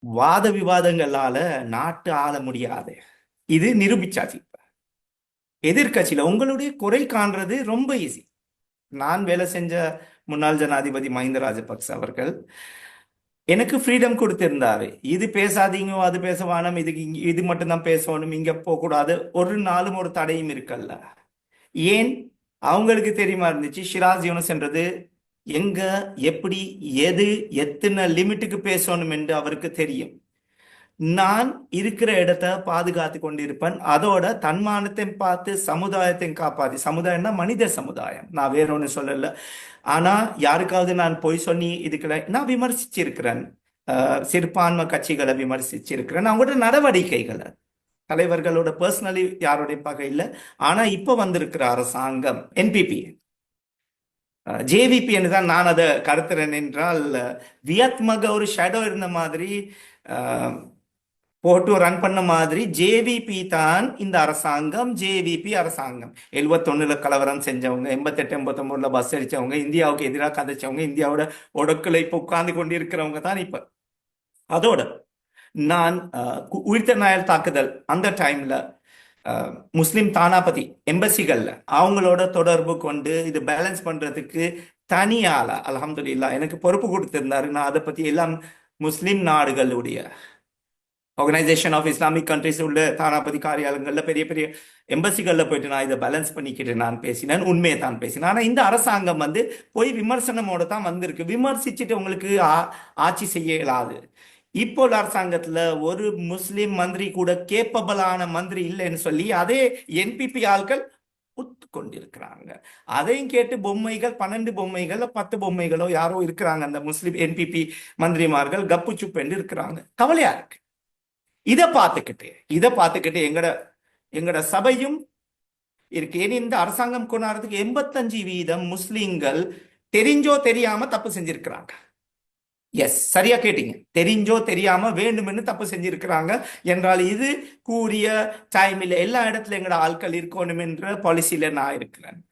வாத விவாதங்களால நாட்டு ஆள முடியாது. இது நிரூபிச்சாச்சு இப்ப. எதிர்க்கட்சியில உங்களுடைய குறை காண்றது ரொம்ப ஈஸி நான் வேலை செஞ்ச முன்னாள் ஜனாதிபதி மஹிந்த ராஜபக்ச அவர்கள் எனக்கு ஃப்ரீடம் கொடுத்திருந்தாரு. இது பேசாதீங்க அது பேச வேணும் இதுக்கு இது மட்டும்தான் பேசணும் இங்க போகக்கூடாது. ஒரு நாளும் ஒரு தடையும் இருக்கல்ல. ஏன்? அவங்களுக்கு தெரியுமா இருந்துச்சு ஷிராஸ் யூனஸ் என்றது எங்க எப்படி எது எத்தனை லிமிட்டுக்கு பேசணும் என்று அவருக்கு தெரியும். நான் இருக்கிற இடத்த பாதுகாத்து கொண்டிருப்பேன். அதோட தன்மானத்தை பார்த்து சமுதாயத்தையும் காப்பாத்தி. சமுதாயம்னா மனித சமுதாயம். நான் வேற ஒன்று சொல்லல. ஆனா யாருக்காவது நான் பொய் சொல்லி இதுக்குள்ள நான் விமர்சிச்சிருக்கிறேன். சிறுபான்மை கட்சிகளை விமர்சிச்சிருக்கிறேன். அவங்களோட நடவடிக்கைகளை. தலைவர்களோட பர்சனலி யாருடைய பகை இல்லை. ஆனா இப்ப வந்திருக்கிற அரசாங்கம் என்பிபி ஜேவிபி தான் நான் அதை கருத்துறேன் என்றால் வியத்மக ஒரு ஷேடோ இருந்த மாதிரி போட்டு ரன் பண்ண மாதிரி ஜேவிபி தான் இந்த அரசாங்கம் ஜேவிபி அரசாங்கம். எழுபத்தொன்னுல கலவரம் செஞ்சவங்க எண்பத்தெட்டு எண்பத்தொன்பதுல பஸ் அடிச்சவங்க இந்தியாவுக்கு எதிராக கதைச்சவங்க இந்தியாவோட ஒடுக்கலை இப்போ உட்கார்ந்து கொண்டு இருக்கிறவங்க தான் இப்ப. அதோட நான் உயிர்த்த நாயல் தாக்குதல் அந்த டைம்ல முஸ்லிம் தானாபதி எம்பசிகள்ல அவங்களோட தொடர்பு கொண்டு இது பேலன்ஸ் பண்றதுக்கு தனியால அல்ஹம்துலில்லாஹ் எனக்கு பொறுப்பு கொடுத்திருந்தாரு. நான் அதை பத்தி எல்லாம் முஸ்லிம் நாடுகளுடைய ஆர்கனைசேஷன் ஆஃப் இஸ்லாமிக் கண்ட்ரிஸ் உள்ள தானாபதி காரியாலயங்கள்ல பெரிய பெரிய எம்பசிகள்ல போயிட்டு நான் இதை பேலன்ஸ் பண்ணிக்கிட்டு நான் பேசினேன். உண்மையை தான் பேசினேன். ஆனா இந்த அரசாங்கம் வந்து போய் விமர்சனமோட தான் வந்திருக்கு. விமர்சிச்சுட்டு உங்களுக்கு ஆ- ஆட்சி செய்ய இயலாது இப்போ உள்ள அரசாங்கத்துல ஒரு முஸ்லிம் மந்திரி கூட கேப்பபிளான மந்திரி இல்லைன்னு சொல்லி அதே என்பிபி ஆட்கள் ஒத்துக்கொண்டிருக்கிறாங்க. அதையும் கேட்டு பொம்மைகள் பன்னெண்டு பொம்மைகள் பத்து பொம்மைகளோ யாரோ இருக்கிறாங்க. அந்த முஸ்லிம் என்பிபி மந்திரிமார்கள் கப்பு சுப்பென்று இருக்கிறாங்க. கவலையா இருக்கு. இதை பார்த்துக்கிட்டு இதை பார்த்துக்கிட்டு எங்கட எங்கட சபையும் இருக்கு. ஏன் இந்த அரசாங்கம் கொண்டாடுறதுக்கு எண்பத்தஞ்சு வீதம் முஸ்லிம்கள் தெரிஞ்சோ தெரியாம தப்பு செஞ்சிருக்கிறாங்க. எஸ் சரியா கேட்டீங்க. தெரிஞ்சோ தெரியாம வேண்டுமென்னு தப்பு செஞ்சிருக்கிறாங்க. என்றால் இது கூறிய டைமில் எல்லா இடத்துல எங்கட ஆட்கள் இருக்கணும் என்ற பாலிசியில நான் இருக்கிறேன்.